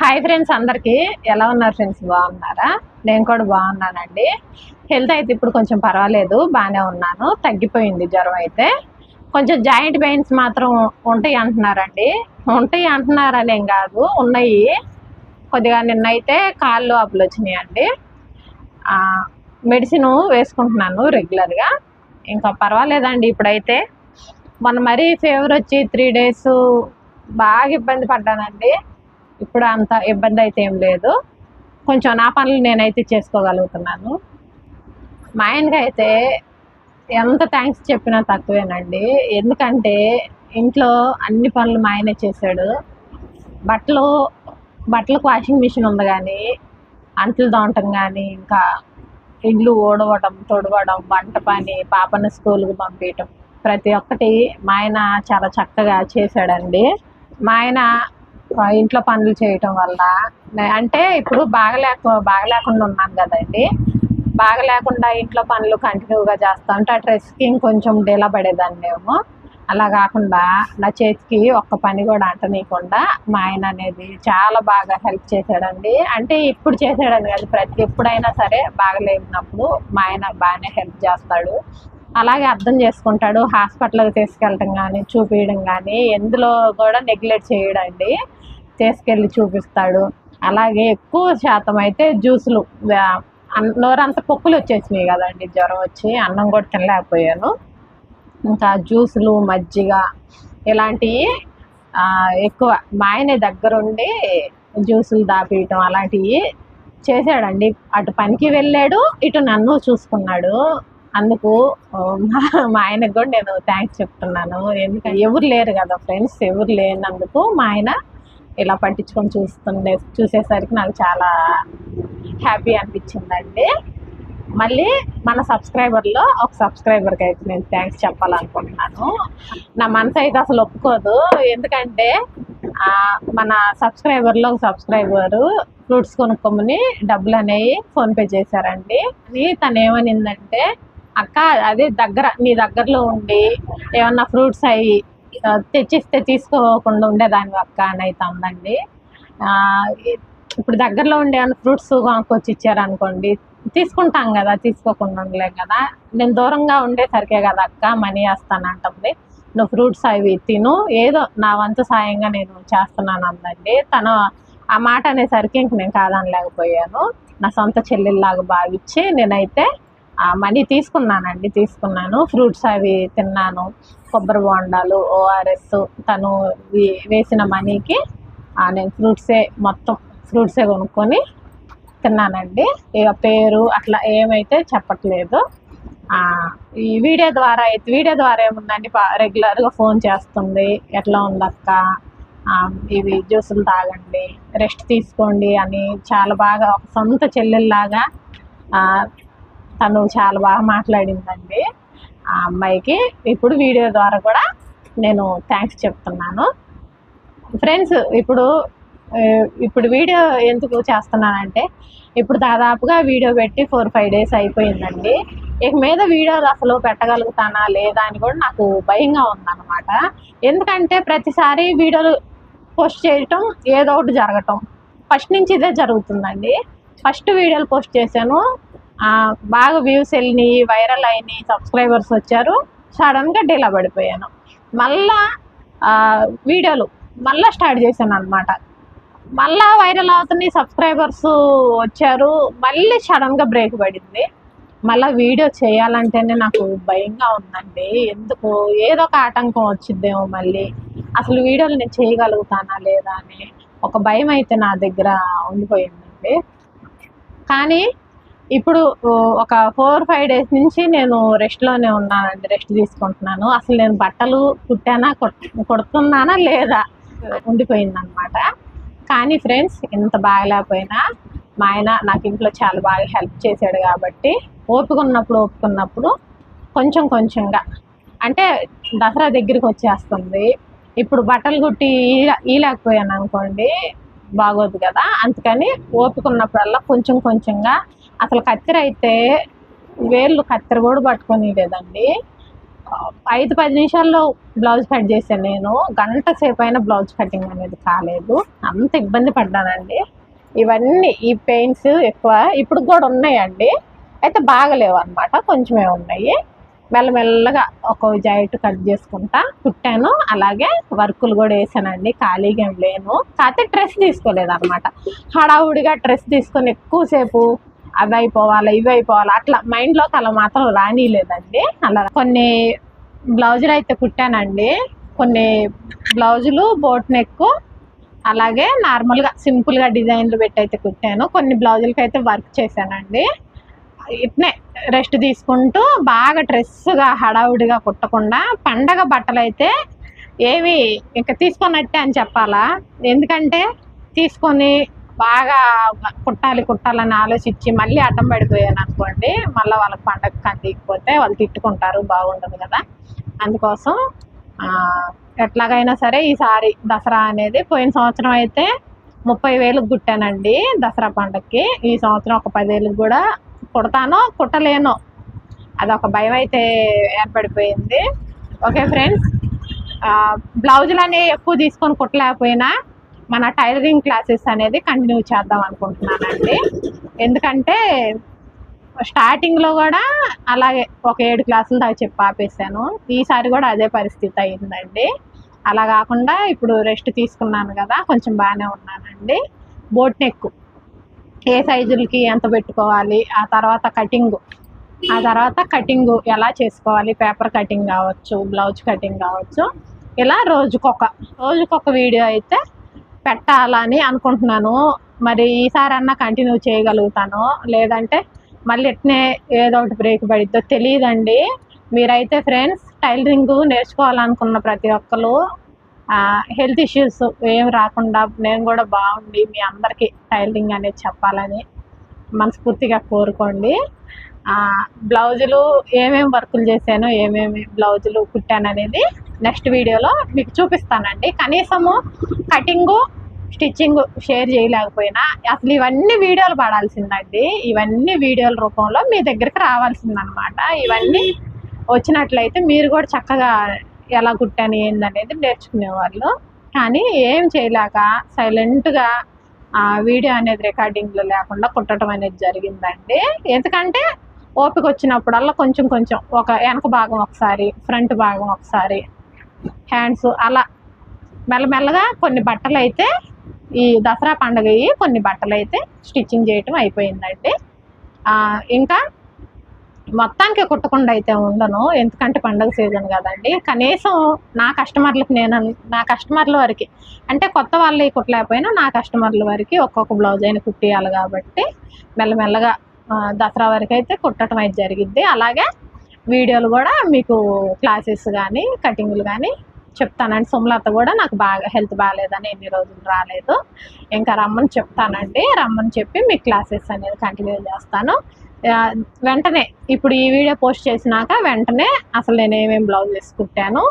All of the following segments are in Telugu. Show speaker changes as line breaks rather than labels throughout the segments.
హాయ్ ఫ్రెండ్స్ అందరికీ. ఎలా ఉన్నారు ఫ్రెండ్స్ బాగున్నారా? నేను కూడా బాగున్నానండి. హెల్త్ అయితే ఇప్పుడు కొంచెం పర్వాలేదు బాగానే ఉన్నాను. తగ్గిపోయింది జ్వరం అయితే. కొంచెం జాయింట్ పెయిన్స్ మాత్రం ఉంటాయి అంటున్నారండి. ఉంటాయి అంటున్నారనేం కాదు ఉన్నాయి. కొద్దిగా నిన్నైతే కాళ్ళు అప్పులు వచ్చినాయండి. మెడిసిను మెడిసిన్ వేసుకుంటున్నాను రెగ్యులర్గా ఇంకా పర్వాలేదండి ఇప్పుడైతే. మొన్న మరీ ఫీవర్ వచ్చి త్రీ డేస్ బాగా ఇబ్బంది పడ్డానండి. ఇప్పుడు అంత ఇబ్బంది అయితే ఏం లేదు. కొంచెం నా పనులు నేనైతే చేసుకోగలుగుతున్నాను. మా ఆయనకి అయితే ఎంత థ్యాంక్స్ చెప్పినా తక్కువేనండి. ఎందుకంటే ఇంట్లో అన్ని పనులు మా ఆయనే చేశాడు. బట్టలు బట్టలకు వాషింగ్ మిషన్ ఉంది కానీ అంట్లు దోమటం కానీ ఇంకా ఇల్లు ఊడవడం తొడవడం వంట పని పాపను స్కూల్కి పంపించడం ప్రతి ఒక్కటి మా ఆయన చాలా చక్కగా చేశాడండి. మా ఆయన ఇంట్లో పనులు చేయటం వల్ల. అంటే ఇప్పుడు బాగలేక బాగలేకుండా ఉన్నాను కదండి. బాగలేకుండా ఇంట్లో పనులు కంటిన్యూగా చేస్తా ఉంటే ఆ డ్రెస్కి ఇంకొంచెం డీలా పడేదాన్ని మేము. అలా కాకుండా నా చేతికి ఒక్క పని కూడా అంటనీయకుండా మా ఆయన అనేది చాలా బాగా హెల్ప్ చేశాడండి. అంటే ఇప్పుడు చేశాడని కాదు ప్రతి ఎప్పుడైనా సరే బాగలేనప్పుడు మా ఆయన బాగానే హెల్ప్ చేస్తాడు. అలాగే అర్థం చేసుకుంటాడు. హాస్పిటల్కి తీసుకెళ్ళటం కానీ చూపించడం కానీ ఎందులో కూడా నెగ్లెక్ట్ చేయడండి. తీసుకెళ్ళి చూపిస్తాడు. అలాగే ఎక్కువ శాతం అయితే జ్యూసులు నోరంతా పొక్కులు వచ్చేసినాయి కదండి. జ్వరం వచ్చి అన్నం కూడా తినలేకపోయాను. ఇంకా జ్యూసులు మజ్జిగ ఇలాంటివి ఎక్కువ మా ఆయన దగ్గరుండి జ్యూసులు దాపేయటం అలాంటివి చేశాడండి. అటు పనికి వెళ్ళాడు ఇటు నన్ను చూసుకున్నాడు. అందుకు మా- ఆయనకు కూడా నేను థ్యాంక్స్ చెప్తున్నాను. ఎందుకంటే ఎవరు లేరు కదా ఫ్రెండ్స్ ఎవరు లేనందుకు మా ఆయన ఇలా పట్టించుకొని చూస్తుండే చూసేసరికి నాకు చాలా హ్యాపీ అనిపించిందండి. మళ్ళీ మన సబ్స్క్రైబర్లో ఒక సబ్స్క్రైబర్కి అయితే నేను థ్యాంక్స్ చెప్పాలనుకుంటున్నాను. నా మనసు అయితే అసలు ఒప్పుకోదు. ఎందుకంటే మన సబ్స్క్రైబర్లో ఒక సబ్స్క్రైబరు ఫ్రూట్స్ కొనుక్కోమని డబ్బులు అనేవి ఫోన్పే చేశారండి. తను ఏమనిందంటే అక్క అదే దగ్గర నీ దగ్గరలో ఉండి ఏమన్నా ఫ్రూట్స్ అవి తెచ్చిస్తే తీసుకోకుండా ఉండేదాన్ని అక్క అని అయితే అందండి. ఇప్పుడు దగ్గరలో ఉండే ఫ్రూట్స్ కొనుక్కొచ్చి ఇచ్చారనుకోండి తీసుకుంటాం కదా తీసుకోకుండా ఉండలేం కదా. నేను దూరంగా ఉండేసరికే కదా అక్క మనీ వేస్తానంటుంది. నువ్వు ఫ్రూట్స్ అవి తిను ఏదో నా వంతు సాయంగా నేను చేస్తున్నాను అందండి. తను ఆ మాట అనేసరికి ఇంక నేను కాదనలేకపోయాను. నా సొంత చెల్లెల్లాగా భావించి నేనైతే మనీ తీసుకున్నానండి తీసుకున్నాను. ఫ్రూట్స్ అవి తిన్నాను. కొబ్బరి బోండాలు ఓఆర్ఎస్ తను వేసిన మనీకి నేను ఫ్రూట్సే మొత్తం ఫ్రూట్సే కొనుక్కొని తిన్నానండి. ఇక పేరు అట్లా ఏమైతే చెప్పట్లేదు. ఈ వీడియో ద్వారా అయితే వీడియో ద్వారా ఏముందండి? పా- రెగ్యులర్గా ఫోన్ చేస్తుంది. ఎట్లా ఉందక్క? ఇవి జ్యూసులు తాగండి రెస్ట్ తీసుకోండి అని చాలా బాగా ఒక సొంత చెల్లెల్లాగా తను చాలా బాగా మాట్లాడిందండి. ఆ అమ్మాయికి ఇప్పుడు వీడియో ద్వారా కూడా నేను థ్యాంక్స్ చెప్తున్నాను. ఫ్రెండ్స్ ఇప్పుడు ఇప్పుడు వీడియో ఎందుకు చేస్తున్నానంటే ఇప్పుడు దాదాపుగా వీడియో పెట్టి ఫోర్ ఫైవ్ డేస్ అయిపోయిందండి. ఇక మీద వీడియోలు అసలు పెట్టగలుగుతానా లేదా అని కూడా నాకు భయంగా ఉందన్నమాట. ఎందుకంటే ప్రతిసారి వీడియోలు పోస్ట్ చేయటం ఏదో ఒకటి జరగటం. ఫస్ట్ నుంచి ఇదే జరుగుతుందండి. ఫస్ట్ వీడియోలు పోస్ట్ చేశాను. బాగా వ్యూస్ వెళ్ళినాయి వైరల్ అయినాయి సబ్స్క్రైబర్స్ వచ్చారు. సడన్గా డీలా పడిపోయాను మళ్ళా వీడియోలు మళ్ళా స్టార్ట్ చేశాను అనమాట మళ్ళా వైరల్ అవుతున్నాయి సబ్స్క్రైబర్స్ వచ్చారు. మళ్ళీ సడన్గా బ్రేక్ పడింది. మళ్ళీ వీడియో చేయాలంటేనే నాకు భయంగా ఉందండి. ఎందుకు ఏదో ఒక ఆటంకం వచ్చిద్దేమో మళ్ళీ. అసలు వీడియోలు నేను చేయగలుగుతానా లేదా అని ఒక భయం అయితే నా దగ్గర ఉండిపోయిందండి. కానీ ఇప్పుడు ఒక ఫోర్ ఫైవ్ డేస్ నుంచి నేను రెస్ట్లోనే ఉన్నానండి రెస్ట్ తీసుకుంటున్నాను. అసలు నేను బట్టలు కుట్టానా కుడుతున్నానా లేదా ఉండిపోయిందనమాట కానీ ఫ్రెండ్స్ ఇంత బాగలేకపోయినా మా ఆయన నాకు ఇంట్లో చాలా బాగా హెల్ప్ చేశాడు కాబట్టి ఓపిక ఉన్నప్పుడు ఓపుకున్నప్పుడు కొంచెం కొంచెంగా. అంటే దసరా దగ్గరికి వచ్చేస్తుంది. ఇప్పుడు బట్టలు కుట్టి ఈ- ఈలేకపోయాను అనుకోండి బాగోదు కదా. అందుకని ఓపిక ఉన్నప్పుడల్లా కొంచెం కొంచెంగా అసలు కత్తెర అయితే వేళ్ళు కత్తెర కూడా పట్టుకొని లేదండి ఐదు పది నిమిషాల్లో బ్లౌజ్ కట్ చేశాను నేను. గంట సేపు అయినా బ్లౌజ్ కటింగ్ అనేది కాలేదు. అంత ఇబ్బంది పడ్డానండి. ఇవన్నీ ఈ పెయిన్స్ ఎక్కువ ఇప్పుడు కూడా ఉన్నాయండి. అయితే బాగలేవు అనమాట కొంచెమే ఉన్నాయి. మెల్లమెల్లగా ఒక జాయిట్ కట్ చేసుకుంటా కుట్టాను. అలాగే వర్కులు కూడా వేసానండి ఖాళీగా ఏం లేను. కాకపోతే డ్రెస్ తీసుకోలేదు అనమాట హడావుడిగా డ్రెస్ తీసుకొని ఎక్కువసేపు అవి అయిపోవాలి ఇవి అయిపోవాలి అట్లా మైండ్లోకి అలా మాత్రం రానిలేదండి అలా కొన్ని బ్లౌజులు అయితే కుట్టానండి. కొన్ని బ్లౌజులు బోట్ నెక్ అలాగే నార్మల్గా సింపుల్గా డిజైన్లు పెట్టి అయితే కుట్టాను. కొన్ని బ్లౌజులకి అయితే వర్క్ చేశానండి. ఇట్నే రెస్ట్ తీసుకుంటూ బాగా డ్రెస్గా హడావుడిగా కుట్టకుండా పండగ బట్టలు అయితే ఏవి ఇంకా తీసుకున్నట్టే అని చెప్పాలా? ఎందుకంటే తీసుకొని బాగా కుట్టాలి కుట్టాలని ఆలోచించి మళ్ళీ అడ్డం పడిపోయాను అనుకోండి మళ్ళీ వాళ్ళకి పండగ కందికపోతే వాళ్ళు తిట్టుకుంటారు బాగుండదు కదా. అందుకోసం ఎట్లాగైనా సరే ఈసారి దసరా అనేది పోయిన సంవత్సరం అయితే ముప్పై వేలకు కుట్టానండి దసరా పండగకి ఈ సంవత్సరం ఒక పదేళ్ళకి కూడా కుడతానో కుట్టలేనో అదొక భయం అయితే ఏర్పడిపోయింది. ఓకే ఫ్రెండ్స్ బ్లౌజులు అనేవి ఎక్కువ తీసుకొని కుట్టలేకపోయినా మన టైలరింగ్ క్లాసెస్ అనేది కంటిన్యూ చేద్దాం అనుకుంటున్నానండి. ఎందుకంటే స్టార్టింగ్లో కూడా అలాగే ఒక ఏడు క్లాసులు దాకా చెప్పి ఆపేసాను ఈసారి కూడా అదే పరిస్థితి అయిందండి. అలా కాకుండా ఇప్పుడు రెస్ట్ తీసుకున్నాను కదా కొంచెం బాగానే ఉన్నానండి. బోట్ నెక్ ఏ సైజులకి ఎంత పెట్టుకోవాలి ఆ తర్వాత కటింగ్ ఆ తర్వాత కటింగ్ ఎలా చేసుకోవాలి పేపర్ కటింగ్ కావచ్చు బ్లౌజ్ కటింగ్ కావచ్చు ఇలా రోజుకొక రోజుకొక వీడియో అయితే పెట్టాలని అనుకుంటున్నాను. మరి ఈసారి అన్నా కంటిన్యూ చేయగలుగుతాను లేదంటే మళ్ళీ ఎట్నే ఏదో ఒకటి బ్రేక్ పడిద్దో తెలియదండి. మీరైతే ఫ్రెండ్స్ టైలరింగ్ నేర్చుకోవాలనుకున్న ప్రతి ఒక్కరు హెల్త్ ఇష్యూస్ ఏం రాకుండా నేను కూడా బాగుండి మీ అందరికీ టైలరింగ్ అనేది చెప్పాలని మనస్ఫూర్తిగా కోరుకోండి. బ్లౌజులు ఏమేమి వర్కులు చేశాను ఏమేమి బ్లౌజులు కుట్టాను అనేది నెక్స్ట్ వీడియోలో మీకు చూపిస్తానండి. కనీసము కటింగు స్టిచ్చింగ్ షేర్ చేయలేకపోయినా అసలు ఇవన్నీ వీడియోలు పడాల్సిందండి. ఇవన్నీ వీడియోల రూపంలో మీ దగ్గరికి రావాల్సిందనమాట. ఇవన్నీ వచ్చినట్లయితే మీరు కూడా చక్కగా ఎలా కుట్టాను ఏందనేది నేర్చుకునేవాళ్ళు. కానీ ఏం చేయలేక సైలెంట్గా ఆ వీడియో అనేది రికార్డింగ్లో లేకుండా కుట్టడం అనేది జరిగిందండి. ఎందుకంటే ఓపిక వచ్చినప్పుడల్లా కొంచెం కొంచెం ఒక వెనక భాగం ఒకసారి ఫ్రంట్ భాగం ఒకసారి హ్యాండ్స్ అలా మెల్లమెల్లగా కొన్ని బట్టలు అయితే ఈ దసరా పండుగ కొన్ని బట్టలు అయితే స్టిచ్చింగ్ చేయటం అయిపోయిందండి. ఇంకా మొత్తానికి కుట్టకుండా అయితే ఉండను. ఎందుకంటే పండగ సీజన్ కదండి. కనీసం నా కస్టమర్లకు నేను నా కస్టమర్ల వరకు అంటే కొత్త వాళ్ళు కుట్టలేకపోయినా నా కస్టమర్ల వరకు ఒక్కొక్క బ్లౌజ్ అయినా కుట్టియాలి కాబట్టి మెల్లమెల్లగా దసరా వరకు అయితే కుట్టడం అయితే జరిగిద్ది. అలాగే వీడియోలు కూడా మీకు క్లాసెస్ కానీ కటింగ్లు కానీ చెప్తానండి సుమలత కూడా నాకు బాగా హెల్త్ బాగాలేదని ఎన్ని రోజులు రాలేదు. ఇంకా రమ్మని చెప్తానండి. రమ్మని చెప్పి మీ క్లాసెస్ అనేది కంటిన్యూ చేస్తాను. వెంటనే ఇప్పుడు ఈ వీడియో పోస్ట్ చేసినాక వెంటనే అసలు నేను ఏమేమి బ్లౌజెస్ కుట్టాను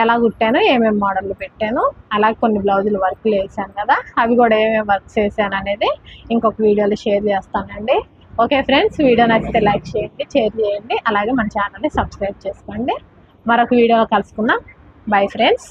ఎలా కుట్టాను ఏమేమి మోడల్ పెట్టాను అలాగే కొన్ని బ్లౌజులు వర్క్లు వేసాను కదా అవి కూడా ఏమేమి వర్క్ చేశాను అనేది ఇంకొక వీడియోలో షేర్ చేస్తానండి. ఓకే ఫ్రెండ్స్ వీడియో నచ్చితే లైక్ చేయండి షేర్ చేయండి అలాగే మన ఛానల్ని సబ్స్క్రైబ్ చేసుకోండి. మరొక వీడియోలో కలుసుకుందాం. Bye friends